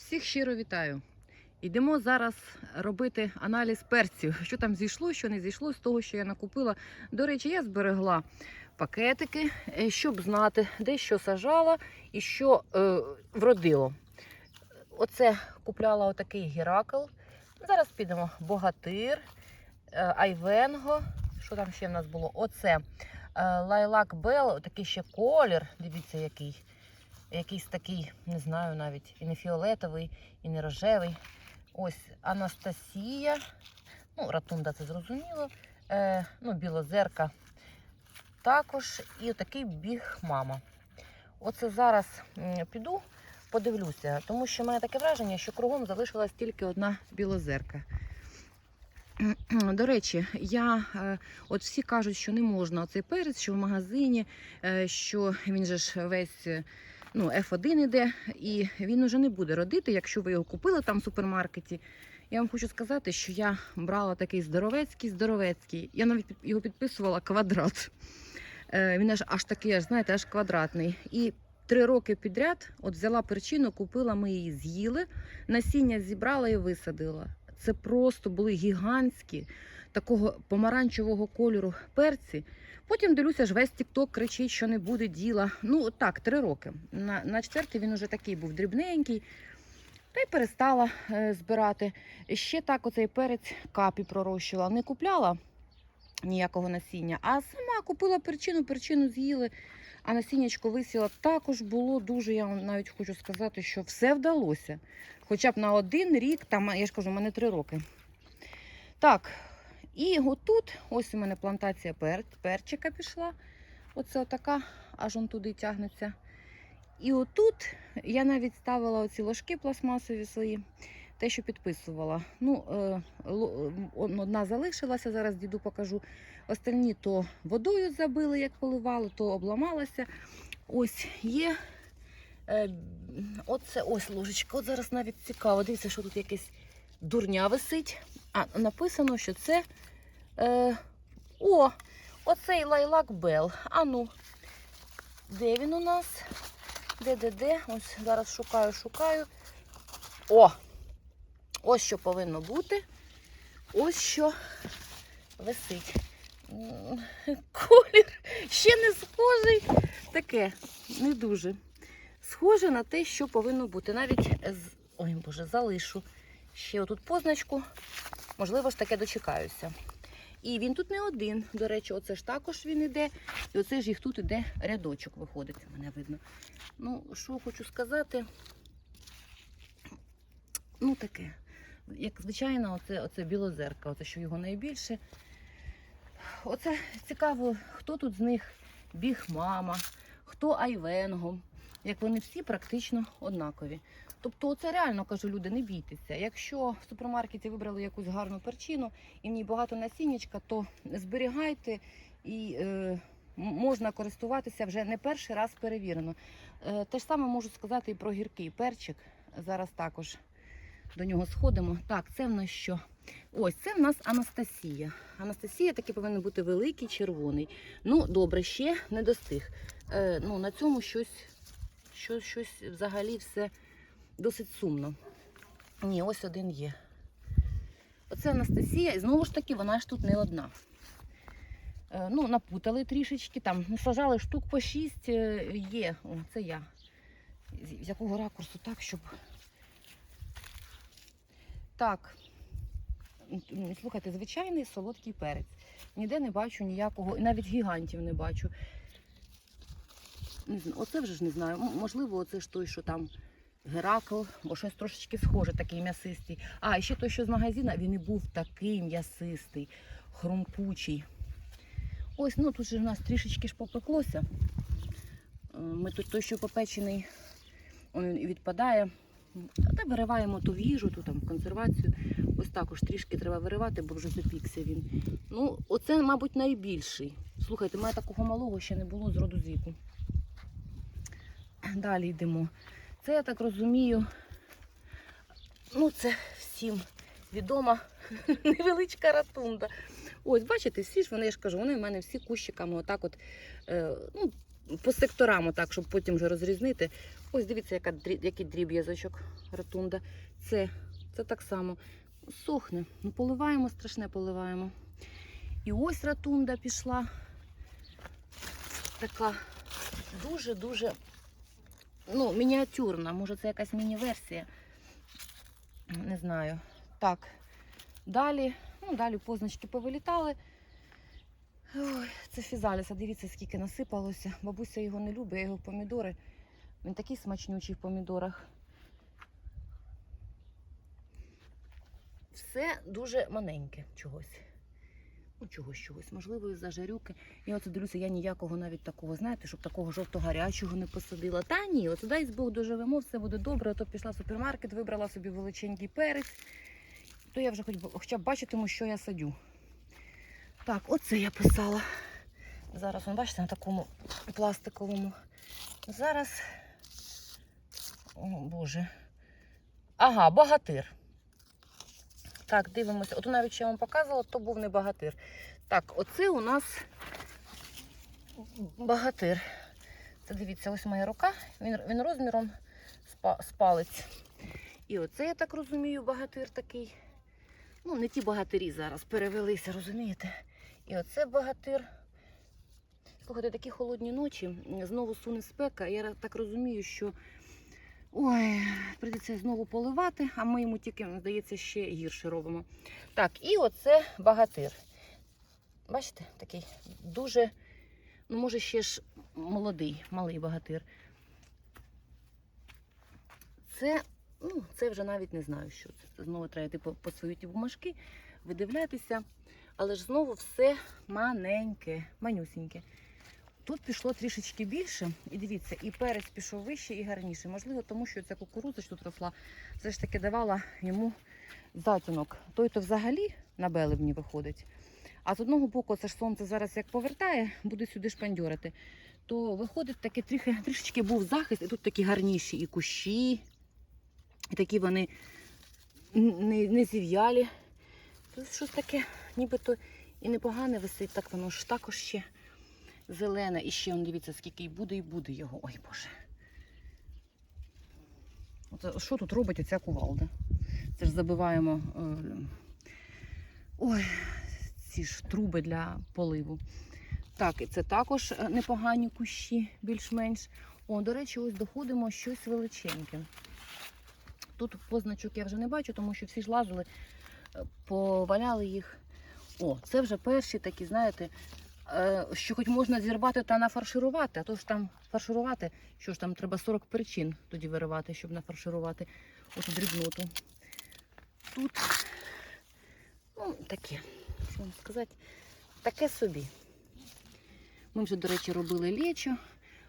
Всіх щиро вітаю. Йдемо зараз робити аналіз перців. Що там зійшло, що не зійшло з того, що я накупила. До речі, я зберегла пакетики, е, щоб знати, де що сажала і що е, вродило. Оце купляла отакий геракл. Зараз підемо богатир, е, айвенго. Що там ще в нас було? Оце е, лайлак Бел, такий ще колір. Дивіться, який. Якийсь такий, не знаю навіть, і не фіолетовий, і не рожевий. Ось Анастасія. Ну, ратунда це зрозуміло. Е, ну, білозерка також. І отакий біг мама. Оце зараз піду, подивлюся, тому що в мене таке враження, що кругом залишилась тільки одна білозерка. До речі, я е, от всі кажуть, що не можна оцей перець, що в магазині, е, що він же ж весь ну, F1 іде, і він уже не буде родити, якщо ви його купили там в супермаркеті. Я вам хочу сказати, що я брала такий здоровецький, здоровецький. Я навіть його підписувала квадрат. Е, Він аж аж такий, аж знаєте, аж квадратний. І три роки підряд от взяла перчину, купила, ми її з'їли, насіння зібрала і висадила. Це просто були гігантські такого помаранчевого кольору перці. Потім дивлюся, ж весь тікток кричить, що не буде діла. Ну так, три роки. На, на четвертий він уже такий був дрібненький. Та й перестала е, збирати. Ще так оцей перець капі пророщувала. Не купляла ніякого насіння, а сама купила перчину, перчину з'їли, а насіннячко висіла. Також було дуже, я вам навіть хочу сказати, що все вдалося. Хоча б на один рік, там, я ж кажу, у мене три роки. Так, і отут, ось у мене плантація пер, перчика пішла. Оце отака, аж он туди тягнеться. І отут я навіть ставила оці ложки пластмасові свої, те, що підписувала. Ну, е, одна залишилася, зараз діду покажу. Остальні то водою забили, як поливали, то обламалася. Ось є. Е, оце ось ложечка. От зараз навіть цікаво. Дивіться, що тут якесь дурня висить. А написано, що це. Е, о, оцей лайлак Бел. А ну, де він у нас? Де, де, де? Ось зараз шукаю, шукаю. О! Ось що повинно бути. Ось що висить. Колір ще не схожий. Таке, не дуже. Схоже на те, що повинно бути. Навіть. Ой, Боже, залишу ще отут позначку. Можливо ж таке дочекаюся. І він тут не один. До речі, оце ж також він іде. І оце ж їх тут іде рядочок виходить. Мене видно. Ну, що хочу сказати. Ну, таке. Як звичайно, оце, оце білозерка, оце що його найбільше. Оце цікаво, хто тут з них біг мама, хто айвенгом. Як вони всі практично однакові. Тобто, оце реально кажу, люди, не бійтеся. Якщо в супермаркеті вибрали якусь гарну перчину і в ній багато насіннячка, то зберігайте і е, можна користуватися вже не перший раз перевірено. Е, те ж саме можу сказати і про гіркий перчик. Зараз також до нього сходимо. Так, це в нас що? Ось це в нас Анастасія. Анастасія такий повинен бути великий, червоний. Ну, добре, ще не достиг. Е, ну, на цьому щось, щось, щось взагалі все досить сумно. Ні, ось один є. Оце Анастасія, і знову ж таки, вона ж тут не одна. Е, ну, напутали трішечки, там ну, сажали штук по шість, е, є. О, це я. З якого ракурсу так, щоб. Так. Слухайте, звичайний солодкий перець. Ніде не бачу ніякого, навіть гігантів не бачу. Не знаю, оце вже ж не знаю. Можливо, оце ж той, що там Геракл, бо щось трошечки схоже, такий м'ясистий. А, і ще той, що з магазина, він і був такий м'ясистий, хрумкучий. Ось, ну тут же в нас трішечки ж попеклося. Е, Ми тут той, що попечений, він відпадає. Та вириваємо ту їжу, ту там консервацію. Ось також трішки треба виривати, бо вже запікся він. Ну, оце, мабуть, найбільший. Слухайте, у мене такого малого ще не було з роду з віку. Далі йдемо. Це, я так розумію, ну, це всім відома невеличка ратунда. Ось, бачите, всі ж вони, я ж кажу, вони в мене всі кущиками отак от, е, ну, по секторам, отак, щоб потім вже розрізнити. Ось дивіться, яка, який дріб'язочок ротунда. Це, це так само сохне. Ну, поливаємо, страшне поливаємо. І ось ротунда пішла. Така дуже-дуже ну, мініатюрна. Може, це якась міні-версія. Не знаю. Так. Далі, ну, далі позначки повилітали. Ой, це фізаліса, дивіться, скільки насипалося. Бабуся його не любить, його помідори. Він такий смачнючий в помідорах. Все дуже маленьке чогось. Ну, чогось чогось, можливо, із-за жарюки. І оце дивлюся, я ніякого навіть такого, знаєте, щоб такого жовто-гарячого не посадила. Та ні, от дай Бог доживемо, все буде добре. То пішла в супермаркет, вибрала собі величенький перець. То я вже хоч, хоча б бачитиму, що я садю. Так, оце я писала. Зараз, ви бачите, на такому пластиковому. Зараз. О, Боже. Ага, багатир. Так, дивимося. От навіть що я вам показувала, то був не багатир. Так, оце у нас багатир. Це дивіться, ось моя рука. Він, він розміром з, палець. І оце, я так розумію, багатир такий. Ну, не ті багатирі зараз перевелися, розумієте? І оце багатир. Слухайте, такі холодні ночі, знову суне спека. Я так розумію, що ой, прийдеться знову поливати, а ми йому тільки, здається, ще гірше робимо. Так, і оце багатир. Бачите, такий дуже, ну, може, ще ж молодий, малий багатир. Це, ну, це вже навіть не знаю, що це. Знову треба йти по, по свої ті бумажки, видивлятися. Але ж знову все маленьке, манюсіньке. Тут пішло трішечки більше, і дивіться, і перець пішов вище і гарніше. Можливо, тому що ця кукурудза, що тут росла, все ж таки давала йому затінок. Той то взагалі на белебні виходить. А з одного боку, це ж сонце зараз як повертає, буде сюди шпандьорити, то виходить таке трохи, трішечки був захист, і тут такі гарніші і кущі, і такі вони не, не зів'ялі. Тут щось таке, нібито і непогане висить, так воно ж також ще зелене. І ще он, дивіться, скільки буде, і буде його. Ой Боже. Оце, що тут робить оця кувалда? Це ж забиваємо е, ой, ці ж труби для поливу. Так, і це також е, непогані кущі, більш-менш. О, до речі, ось доходимо щось величеньке. Тут позначок я вже не бачу, тому що всі ж лазили, е, поваляли їх. О, це вже перші такі, знаєте, що хоч можна зірвати та нафарширувати, а то ж там фарширувати, що ж там треба 40 причин тоді виривати, щоб нафарширувати оту дрібноту. Тут, ну, таке, що вам сказати, таке собі. Ми вже, до речі, робили лечо.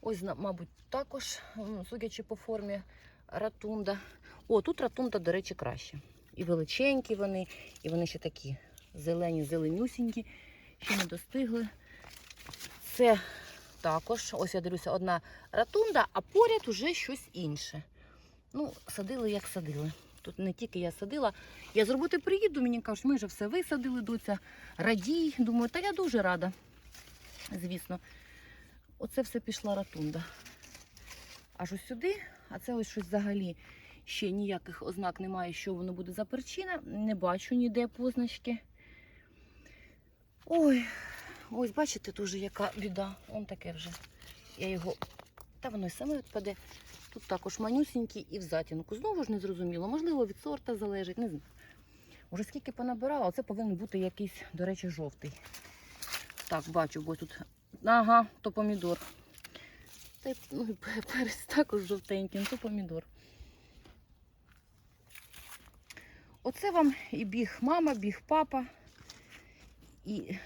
Ось, мабуть, також, судячи по формі, ратунда. О, тут ратунда, до речі, краще. І величенькі вони, і вони ще такі зелені, зеленюсінькі, ще не достигли. Це також, ось я дивлюся, одна ратунда, а поряд уже щось інше. Ну, садили, як садили. Тут не тільки я садила. Я з роботи приїду, мені кажуть, ми вже все висадили, доця. Радій. Думаю, та я дуже рада. Звісно. Оце все пішла ратунда. Аж ось сюди, а це ось щось взагалі ще ніяких ознак немає, що воно буде за причина. Не бачу ніде позначки. Ой, ось бачите, дуже яка біда. Он таке вже. Я його. Та воно й саме відпаде. Тут також манюсінький і в затінку. Знову ж не зрозуміло. Можливо, від сорта залежить. Не знаю. Уже скільки понабирала, оце повинен бути якийсь, до речі, жовтий. Так, бачу, бо тут. Ага, то помідор. Та ну, і перець також жовтенький, ну, то помідор. Оце вам і біг мама, біг папа, і,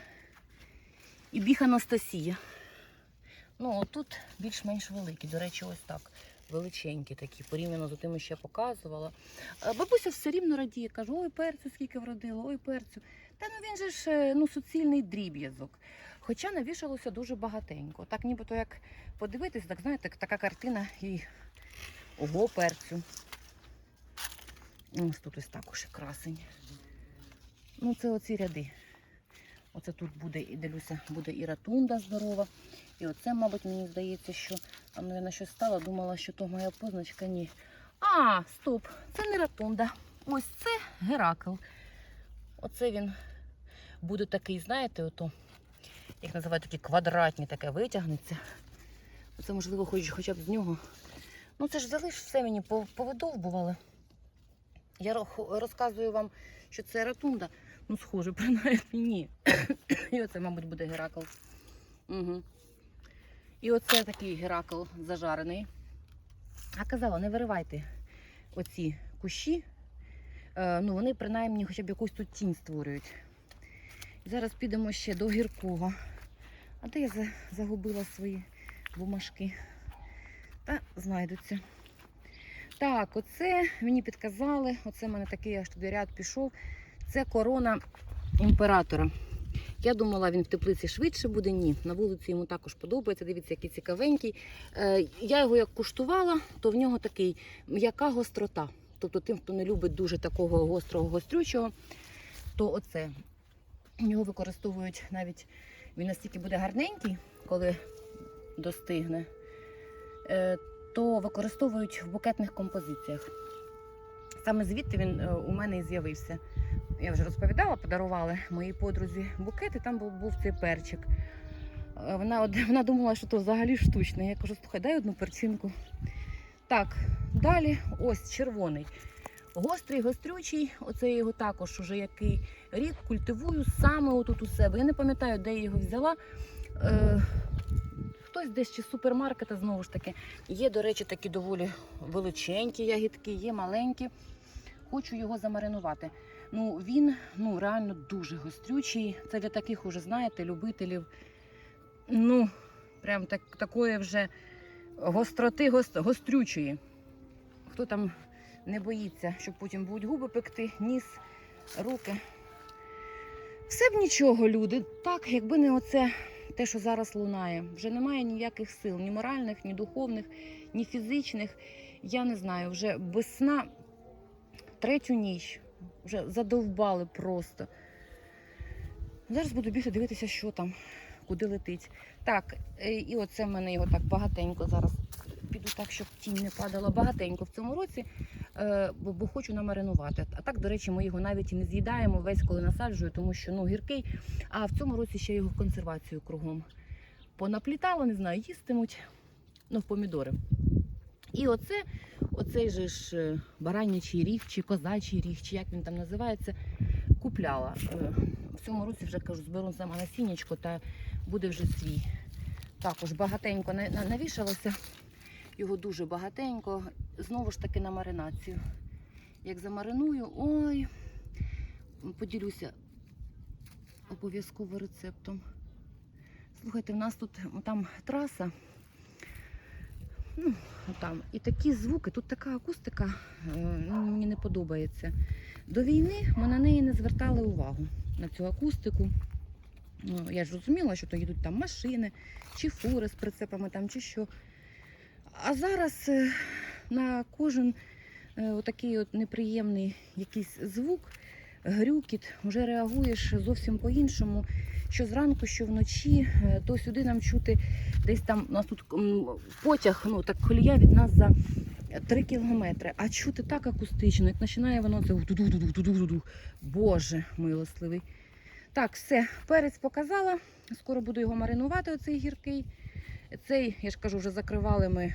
і біг Анастасія. Ну, отут більш-менш великі. До речі, ось так. Величенькі такі, порівняно з тими, що я показувала. Бабуся все рівно радіє, каже, ой, перцю скільки вродило, ой, перцю. Та ну він же ж е, ну, суцільний дріб'язок. Хоча навішалося дуже багатенько. Так нібито як подивитись, так знаєте, така картина і ого, перцю. Ось тут ось також красень. Ну, це оці ряди. Оце тут буде, і дивлюся, буде і ратунда здорова. І оце, мабуть, мені здається, що там, мабуть, щось стало, думала, що то моя позначка. Ні. А, стоп, це не ратунда. Ось це Геракл. Оце він буде такий, знаєте, ото, як називають такі квадратні, таке витягнеться. Оце, можливо, хоч, хоча б з нього. Ну це ж залиш все мені пов- повидовбували. Я розказую вам, що це ратунда. Ну, схоже, принаймні ні. І оце, мабуть, буде Геракл. Угу. І оце такий Геракл зажарений. А казала, не виривайте оці кущі. Е, ну, вони принаймні хоча б якусь тут тінь створюють. Зараз підемо ще до гіркого. А де я загубила свої бумажки? Та знайдуться. Так, оце мені підказали. Оце в мене такий аж туди ряд пішов. Це корона імператора. Я думала, він в теплиці швидше буде. Ні, на вулиці йому також подобається. Дивіться, який цікавенький. Е, я його як куштувала, то в нього такий м'яка гострота. Тобто тим, хто не любить дуже такого гострого гострючого, то оце. Його використовують навіть він настільки буде гарненький, коли достигне, е, то використовують в букетних композиціях. Саме звідти він е, у мене і з'явився. Я вже розповідала, подарували моїй подрузі букет, і там був, був цей перчик. Е, Вона, вона думала, що то взагалі штучне. Я кажу, слухай, дай одну перчинку. Так, далі ось червоний. Гострий, гострючий, оце я його також уже який рік культивую саме отут у себе. Я не пам'ятаю, де я його взяла. Е, хтось десь чи з супермаркета знову ж таки. Є, до речі, такі доволі величенькі ягідки, є маленькі. Хочу його замаринувати. Ну, він ну, реально дуже гострючий. Це для таких уже, знаєте, любителів. Ну, прям так, такої вже гостроти гост, гострючої. Хто там не боїться, що потім будуть губи пекти, ніс, руки. Все б нічого, люди. Так, якби не оце те, що зараз лунає. Вже немає ніяких сил, ні моральних, ні духовних, ні фізичних. Я не знаю, вже без сна третю ніч. Вже задовбали просто. Зараз буду бігти дивитися, що там, куди летить. Так, е, і оце в мене його так багатенько зараз. Піду так, щоб тінь не падала багатенько в цьому році, е, бо, бо хочу намаринувати. А так, до речі, ми його навіть і не з'їдаємо весь, коли насаджую, тому що ну, гіркий. А в цьому році ще його в консервацію кругом. Понаплітала, не знаю, їстимуть, ну, в помідори. І оце, оцей же ж е, баранячий ріг чи козачий ріг, чи як він там називається, купляла. Е, В цьому році вже кажу, зберу сама насіннячко та буде вже свій. Також багатенько на- на- навішалося. Його дуже багатенько. Знову ж таки на маринацію. Як замариную, ой, поділюся обов'язково рецептом. Слухайте, в нас тут там траса. Ну, там. І такі звуки, тут така акустика, е, ну, мені не подобається. До війни ми на неї не звертали увагу, на цю акустику. Ну, я ж розуміла, що то їдуть там машини, чи фури з прицепами, там, чи що. А зараз е, на кожен е, отакий от неприємний якийсь звук, грюкіт, вже реагуєш зовсім по-іншому. Що зранку, що вночі, е, то сюди нам чути десь там у нас тут потяг, ну так колія від нас за 3 кілометри. А чути так акустично, як починає воно це ду-ду-ду-ду-ду-ду. Боже милостливий. Так, все, перець показала. Скоро буду його маринувати, оцей гіркий. Цей, я ж кажу, вже закривали ми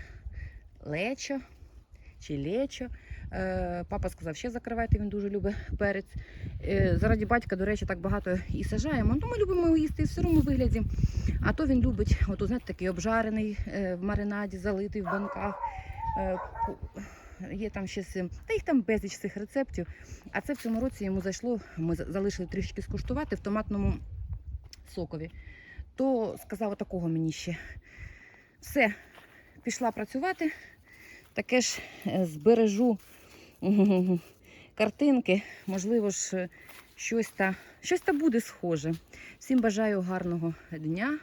лечо чи лечо. Е, папа сказав, ще закривайте, він дуже любить перець. Е, заради батька, до речі, так багато і сажаємо. Ну, ми любимо його їсти в сирому вигляді. А то він любить, от, знаєте, такий обжарений е, в маринаді, залитий в банках. Є там ще та їх там безліч цих рецептів. А це в цьому році йому зайшло. Ми залишили трішки скуштувати в томатному сокові. То сказав такого мені ще. Все, пішла працювати. Таке ж збережу картинки. Можливо ж, е, щось та, щось та буде схоже. Всім бажаю гарного дня,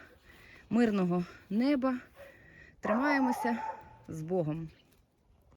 мирного неба. Тримаємося з Богом.